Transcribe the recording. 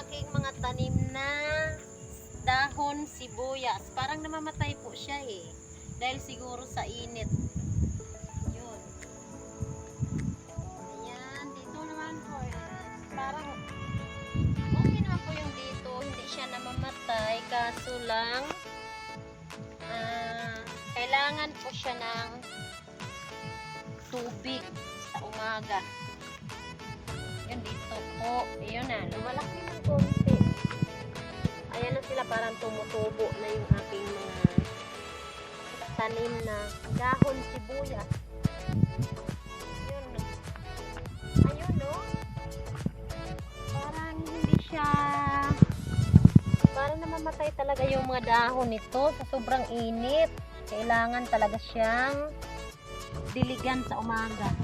aking mga tanim na dahon sibuyas. Parang namamatay po siya eh. Dahil siguro sa init. Yun. Ayan, dito naman po. eh, Parang okay naman po yung dito. Hindi siya namamatay. Kaso lang, ah, kailangan po siya ng tubig sa umaga. Yun dito po. Ayun na, lumalaki parang tumutubo na yung aking mga tanim na dahon sibuyas. Ayun. Ayun no. Parang hindi parang namamatay talaga yung mga dahon nito sa sobrang init. Kailangan talaga siyang diligan sa umaga.